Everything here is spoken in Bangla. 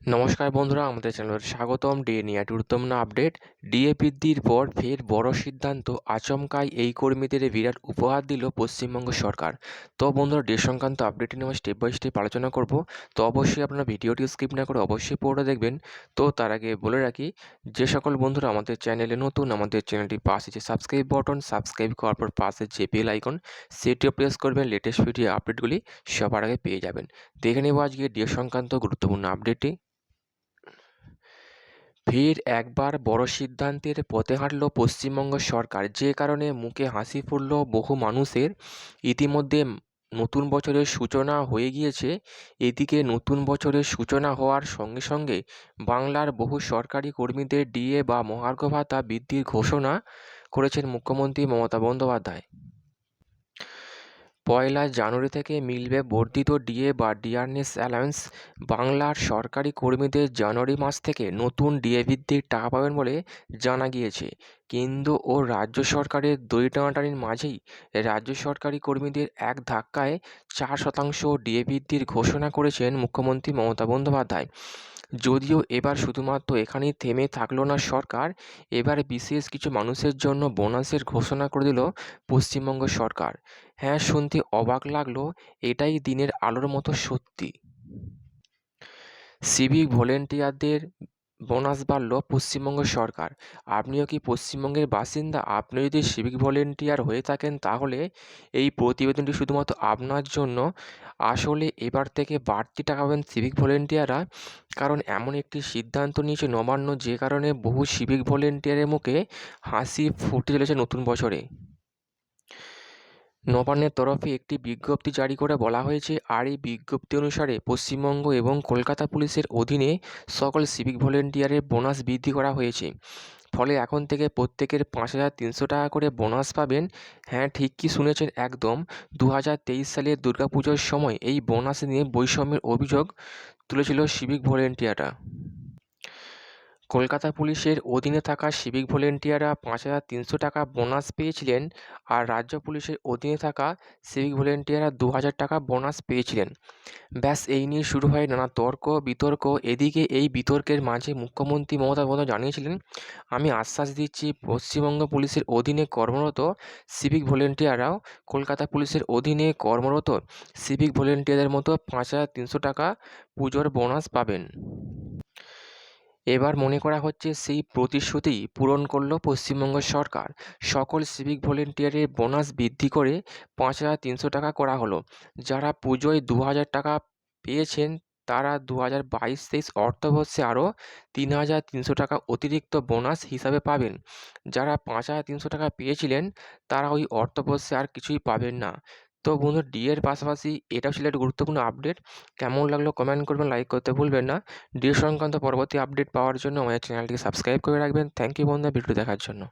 নমস্কার বন্ধুরা, আমাদের চ্যানেলে স্বাগতম ডিএ নিয়ে গুরুত্বপূর্ণ আপডেট। ডিএ বৃদ্ধির পর ফের বড় সিদ্ধান্ত, আচমকাই এই কর্মীদের বিরাট উপহার দিল পশ্চিমবঙ্গ সরকার। তো বন্ধুরা ডিএ সংক্রান্ত আপডেটটি নিয়ে স্টেপ বাই স্টেপ আলোচনা করব। তো অবশ্যই আপনারা ভিডিওটি স্কিপ না করে অবশ্যই পুরোটা দেখবেন। তো তার আগে বলে রাখি, যে সকল বন্ধুরা আমাদের চ্যানেলে নতুন, আমাদের চ্যানেলটি পাশে যে সাবস্ক্রাইব বাটন সাবস্ক্রাইব করার পর পাশে যে বেল আইকন সেটিও প্রেস করবেন। লেটেস্ট ভিডিও আপডেটগুলি সবার আগে পেয়ে যাবেন। দেখে নেব আজকে ডিএ সংক্রান্ত গুরুত্বপূর্ণ আপডেটটি ফের একবার বড় সিদ্ধান্তের পথে হাঁটল পশ্চিমবঙ্গ সরকার। যে কারণে মুখে হাসি ফুটল বহু মানুষের। ইতিমধ্যে নতুন বছরের সূচনা হয়ে গিয়েছে। এদিকে নতুন বছরের সূচনা হওয়ার সঙ্গে সঙ্গে বাংলার বহু সরকারি কর্মীদের ডিএ বা মহার্ঘ ভাতা বৃদ্ধির ঘোষণা করেছেন মুখ্যমন্ত্রী মমতা বন্দ্যোপাধ্যায়। পয়লা জানুয়ারি থেকে মিলবে বর্ধিত ডিএ বা ডিয়ারনেস অ্যালাউন্স বাংলার সরকারি কর্মীদের জানুয়ারি মাস থেকে নতুন ডিএ বৃদ্ধির টাকা পাবেন বলে জানা গিয়েছে। কেন্দ্র ও রাজ্য সরকারের দই টানাটানির মাঝেই রাজ্য সরকারি কর্মীদের এক ধাক্কায় চার শতাংশ ডিএ বৃদ্ধির ঘোষণা করেছেন মুখ্যমন্ত্রী মমতা বন্দ্যোপাধ্যায়। যদিও এবার শুধুমাত্র এখানেই থেমে থাকল না সরকার, এবার বিশেষ কিছু মানুষের জন্য বোনাসের ঘোষণা করে দিল পশ্চিমবঙ্গ সরকার। হ্যাঁ শুনতে অবাক লাগল, এটাই দিনের আলোর মতো সত্যি। সিভিক ভলেন্টিয়ারদের বোনাস বাড়ল পশ্চিমবঙ্গ সরকার। আপনিও কি পশ্চিমবঙ্গের বাসিন্দা? আপনি যদি সিভিক ভলেন্টিয়ার হয়ে থাকেন, তাহলে এই প্রতিবেদনটি শুধুমাত্র আপনার জন্য। আসলে এবার থেকে বাড়তি টাকা পাবেন সিভিক ভলেন্টিয়াররা কারণ এমন একটি সিদ্ধান্ত নিয়েছে নবান্ন, যে কারণে বহু সিভিক ভলেন্টিয়ারের মুখে হাসি ফুটে চলেছে নতুন বছরে। নবান্নের তরফে একটি বিজ্ঞপ্তি জারি করে বলা হয়েছে, আর এই বিজ্ঞপ্তি অনুসারে পশ্চিমবঙ্গ এবং কলকাতা পুলিশের অধীনে সকল সিভিক ভলেন্টিয়ারের বোনাস বৃদ্ধি করা হয়েছে। ফলে এখন থেকে প্রত্যেকের পাঁচ হাজার তিনশো টাকা করে বোনাস পাবেন। হ্যাঁ ঠিক কি শুনেছেন একদম। দু হাজার তেইশ সালের দুর্গাপুজোর সময় এই বোনাস নিয়ে বৈষম্যের অভিযোগ তুলেছিল সিভিক ভলেন্টিয়াররা। কলকাতা পুলিশের অধীনে থাকা সিভিক ভলেন্টিয়াররা পাঁচ হাজার তিনশো টাকা বোনাস পেয়েছিলেন আর রাজ্য পুলিশের অধীনে থাকা সিভিক ভলেন্টিয়াররা দু হাজার টাকা বোনাস পেয়েছিলেন। ব্যাস, এই নিয়ে শুরু হয় নানা তর্ক, বিতর্ক। এদিকে এই বিতর্কের মাঝে মুখ্যমন্ত্রী মমতা বন্দ্যোপাধ্যায় জানিয়েছিলেন, আমি আশ্বাস দিচ্ছি, পশ্চিমবঙ্গ পুলিশের অধীনে কর্মরত সিভিক ভলেন্টিয়াররাও কলকাতা পুলিশের অধীনে কর্মরত সিভিক ভলেন্টিয়ারদের মতো পাঁচ হাজার তিনশো টাকা পুজোর বোনাস পাবেন। এবার মনে করা হচ্ছে সেই প্রতিশ্রুতি পূরণ করল পশ্চিমবঙ্গ সরকার। সকল সিভিক ভলেন্টিয়ারের বোনাস বৃদ্ধি করে পাঁচ হাজার তিনশো টাকা করা হলো। যারা পুজোয় দু হাজার টাকা পেয়েছেন, তারা দু হাজার বাইশ তেইশ অর্থবর্ষে আরও তিন হাজার তিনশো টাকা অতিরিক্ত বোনাস হিসাবে পাবেন। যারা পাঁচ হাজার তিনশো টাকা পেয়েছিলেন, তারা ওই অর্থবর্ষে আর কিছুই পাবেন না। তো বন্ধু ডি এর পাশাপাশি এটাও ছিল একটা গুরুত্বপূর্ণ আপডেট কেমন লাগল কমেন্ট করবেন লাইক করতে ভুলবেন না। ডি সংক্রান্ত পরবর্তী আপডেট পাওয়ার জন্য আমাদের চ্যানেলটিকে সাবস্ক্রাইব করে রাখবেন। থ্যাংক ইউ বন্ধু ভিডিও দেখার জন্য।